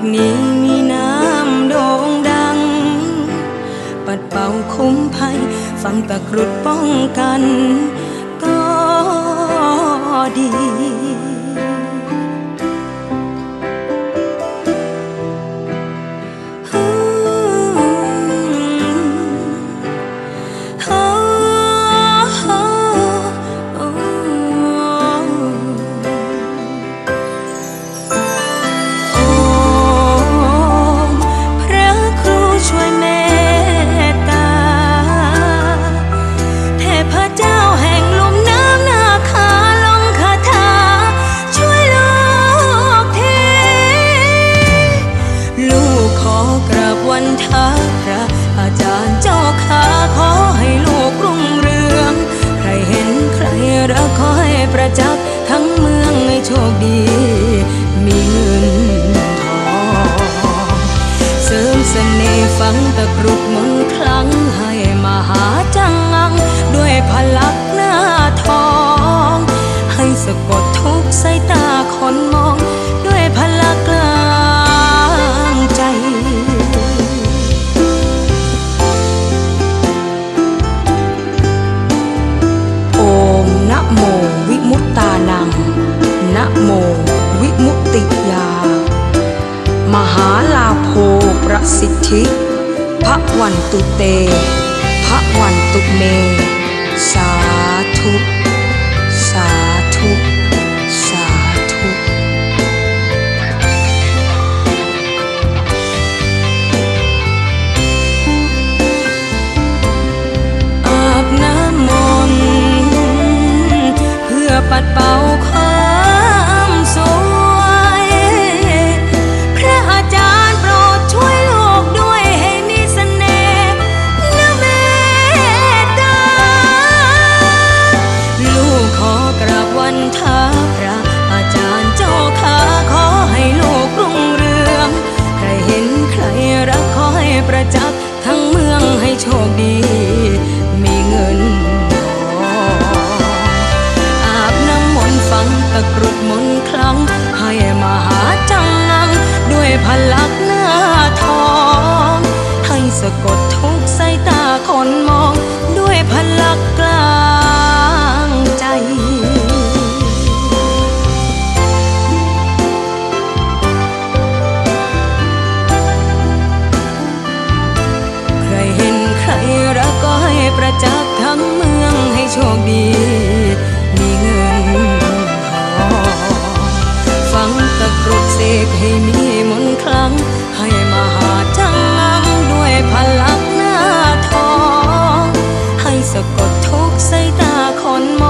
กนี้มีน้ำโด่งดัง ปัดเป่าคุ้มภัยฟังตะกรุดป้องกัน ก็ดี นทักพระอาจารย์เจ้าขาขอให้ลูกรุ่งเรือง ใครเห็นใครรักขอให้ประจักษ์ทั้งเมืองให้โชคดี มีเงินทองเสริมเสน่ห์ฝังตะกรุดมนต์ครั้งให้มหาจังงัง ด้วยพลักหน้าทอง มุติยา มหาลาโภประสิทธิ พระวันตุเต พระวันตุเม สาธุ สาธุ สาธุอาบน้ำมนต์เพื่อปัดเป่า ใส่ตาคนมอง